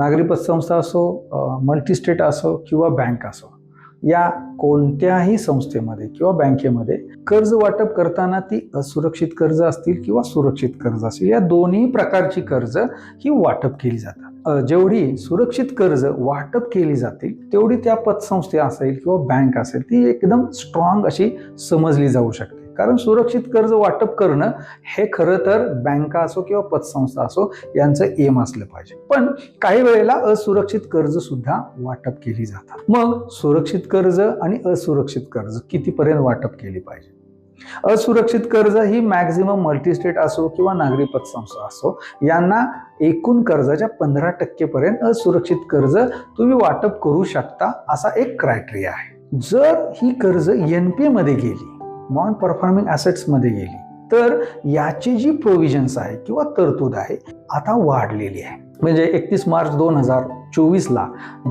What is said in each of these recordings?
नागरी पतसंस्था असो मल्टीस्टेट असो किंवा बँक असो या कोणत्याही संस्थेमध्ये किंवा बँकेमध्ये कर्ज वाटप करताना ती असुरक्षित कर्ज असतील किंवा सुरक्षित कर्ज असतील या दोन्ही प्रकारची कर्ज ही वाटप केली जातात. जेवढी सुरक्षित कर्ज वाटप केली जातील तेवढी त्या पतसंस्थे असेल किंवा बँक असेल ती एकदम स्ट्रॉंग अशी समजली जाऊ शकते. कारण सुरक्षित कर्ज वाटप करणं हे खरं तर बँका असो किंवा पतसंस्था असो यांचं एम असलं पाहिजे. पण काही वेळेला असुरक्षित कर्ज सुद्धा वाटप केली जातात. मग सुरक्षित कर्ज आणि असुरक्षित कर्ज कितीपर्यंत वाटप केली पाहिजे? असुरक्षित कर्ज ही मॅक्झिमम मल्टीस्टेट असो किंवा नागरी पतसंस्था असो यांना एकूण कर्जाच्या पंधरा टक्केपर्यंत असुरक्षित कर्ज तुम्ही वाटप करू शकता असा एक क्रायटेरिया आहे. जर ही कर्ज एन पी मध्ये गेली नॉन परफॉर्मिंग ॲसेट्समध्ये गेली. तर याची जी प्रोव्हिजन्स आहे किंवा तरतूद आहे आता वाढलेली आहे. म्हणजे एकतीस मार्च दोन हजार चोवीसला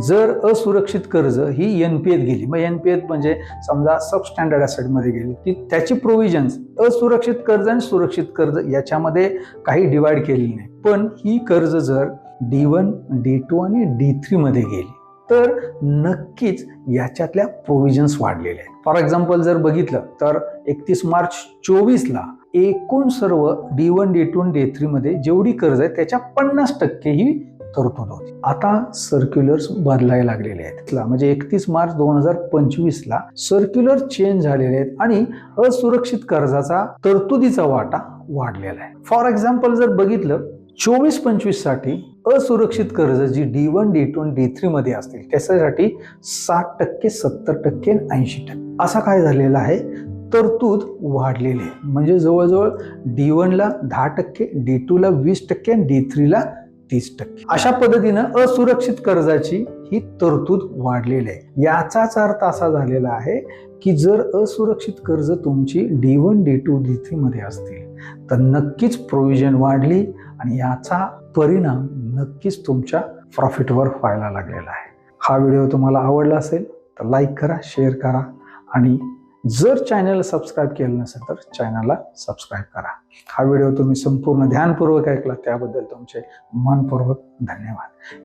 जर असुरक्षित कर्ज ही एन पी एत गेली मग एन पी एत म्हणजे समजा सबस्टँडर्ड ॲसेटमध्ये गेली ती त्याची प्रोव्हिजन्स असुरक्षित कर्ज आणि सुरक्षित कर्ज याच्यामध्ये काही डिवाईड केलेली नाही. पण ही कर्ज जर डी वन डी टू आणि डी थ्रीमध्ये गेली तर नक्कीच याच्यातल्या प्रोव्हिजन्स वाढलेल्या आहेत. फॉर एक्झाम्पल जर बघितलं तर एकतीस मार्च चोवीसला एकूण सर्व D one D two D थ्रीमध्ये जेवढी कर्ज आहे त्याच्या पन्नास टक्के ही तरतूद होती. आता सर्क्युलर्स बदलायला लागलेले आहेत. म्हणजे एकतीस मार्च दोन हजार पंचवीसला सर्क्युलर चेंज झालेले आहेत आणि असुरक्षित कर्जाचा तरतुदीचा वाटा वाढलेला आहे. फॉर एक्झाम्पल जर बघितलं चोवीस पंचवीससाठी असुरक्षित कर्ज जी D one D two D three मध्ये असतील त्याच्यासाठी साठ टक्के सत्तर टक्के ऐंशी टक्के. असा काय झालेला आहे? तरतूद वाढलेली आहे. म्हणजे जवळजवळ डी वनला दहा टक्के डी टूला वीस टक्के आणि डी थ्रीला तीस टक्के. अशा पद्धतीनं असुरक्षित कर्जाची ही तरतूद वाढलेली आहे. याचाच अर्थ असा झालेला आहे की जर असुरक्षित कर्ज तुमची D one D two D थ्रीमध्ये असतील तर नक्कीच प्रोव्हिजन वाढली आणि याचा परिणाम नक्कीच तुमच्या प्रॉफिटवर व्हायला लागलेला आहे. हा व्हिडिओ तुम्हाला आवडला असेल तर लाईक करा शेअर करा आणि जर चॅनल सबस्क्राईब केलं नसेल तर चॅनलला सबस्क्राईब करा. हा व्हिडिओ तुम्ही संपूर्ण ध्यानपूर्वक ऐकला त्याबद्दल तुमचे मनपूर्वक धन्यवाद.